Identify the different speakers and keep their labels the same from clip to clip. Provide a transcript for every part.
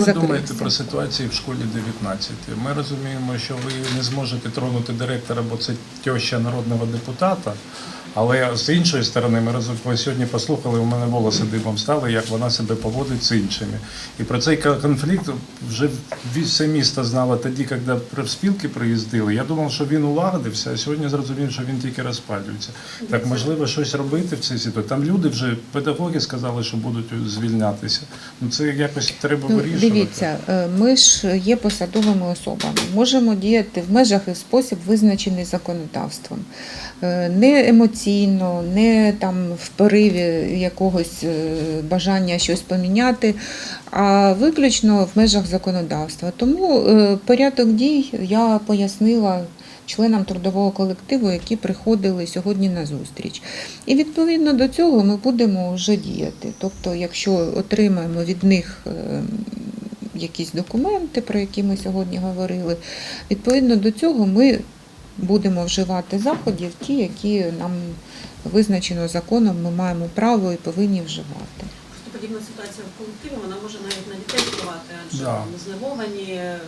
Speaker 1: ви
Speaker 2: закрився.
Speaker 1: думаєте про ситуацію в школі 19? Ми розуміємо, що ви не зможете тронути директора, бо це тьоща народного депутата. Але з іншої сторони, ми ви сьогодні послухали, у мене волоси димом стали, як вона себе поводить з іншими. І про цей конфлікт вже все місто знало тоді, коли профспілки приїздили. Я думав, що він улагодився, а сьогодні зрозумів, що він тільки розпалюється. Так можливо щось робити в цій ситуації. Там люди вже педагоги сказали, що будуть звільнятися. Ну це якось треба
Speaker 2: Ну,
Speaker 1: вирішувати.
Speaker 2: дивіться, е, ми ж є посадовими особами. Можемо діяти в межах і спосіб, визначений законодавством. Е, Не емоційно, не там в пориві якогось е, бажання щось поміняти, а виключно в межах законодавства. Тому е, порядок дій я пояснила. Членам трудового колективу, які приходили сьогодні на зустріч. І відповідно до цього ми будемо вже діяти. Тобто, якщо отримаємо від них е, якісь документи, про які ми сьогодні говорили, відповідно до цього ми будемо вживати заходів, ті, які нам визначено законом, ми маємо право і повинні вживати.
Speaker 3: Подібна ситуація в колективі, вона може навіть на дітей впливати, адже
Speaker 1: Да.
Speaker 3: там зневовані е,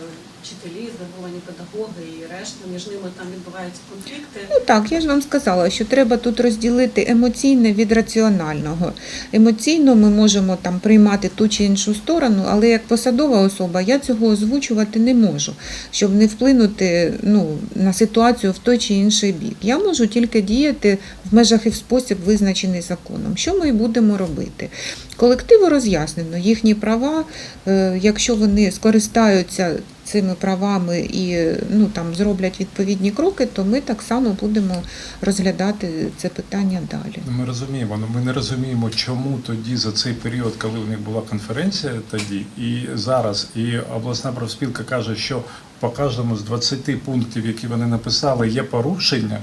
Speaker 3: вчителі, зневовані педагоги і решта, між ними там відбуваються конфлікти.
Speaker 2: Ну так, я ж вам сказала, що треба тут розділити емоційне від раціонального. Емоційно ми можемо там приймати ту чи іншу сторону, але як посадова особа я цього озвучувати не можу, щоб не вплинути ну, на ситуацію в той чи інший бік. Я можу тільки діяти в межах і в спосіб, визначений законом. Що ми і будемо робити? Колективу роз'яснено їхні права, е, якщо вони скористаються цими правами і ну, там, зроблять відповідні кроки, то ми так само будемо розглядати це питання далі.
Speaker 1: Ну, Ми розуміємо, але ми не розуміємо, чому тоді за цей період, коли у них була конференція тоді, і зараз, і обласна профспілка каже, що по кожному з 20 пунктів, які вони написали, є порушення.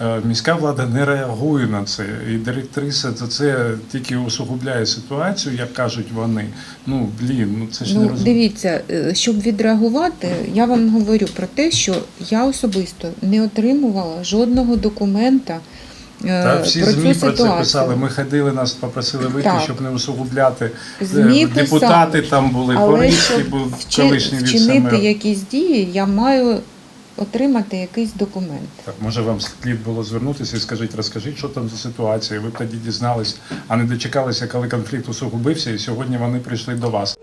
Speaker 1: е, Міська влада не реагує на це, і директриса за це тільки усугубляє ситуацію, як кажуть вони. Ну блін, ну це ж не
Speaker 2: Ну,
Speaker 1: розуміє.
Speaker 2: дивіться, е, щоб відреагувати, я вам говорю про те, що я особисто не отримувала жодного документа е,
Speaker 1: Та всі
Speaker 2: про
Speaker 1: ЗМІ
Speaker 2: цю
Speaker 1: про це
Speaker 2: ситуацію.
Speaker 1: писали. Ми ходили, нас попросили вийти,
Speaker 2: Так.
Speaker 1: щоб не усугубляти. Е,
Speaker 2: ЗМІ
Speaker 1: Депутати
Speaker 2: писали.
Speaker 1: там були,
Speaker 2: Але
Speaker 1: Порицький
Speaker 2: щоб
Speaker 1: був
Speaker 2: вчи-
Speaker 1: колишній
Speaker 2: вчинити
Speaker 1: віце-мер.
Speaker 2: якісь дії, я маю отримати якийсь документ.
Speaker 1: Так, може вам слід було звернутися і скажіть, розкажіть, що там за ситуація. Ви б тоді дізнались, а не дочекалися, коли конфлікт усугубився, і сьогодні вони прийшли до вас.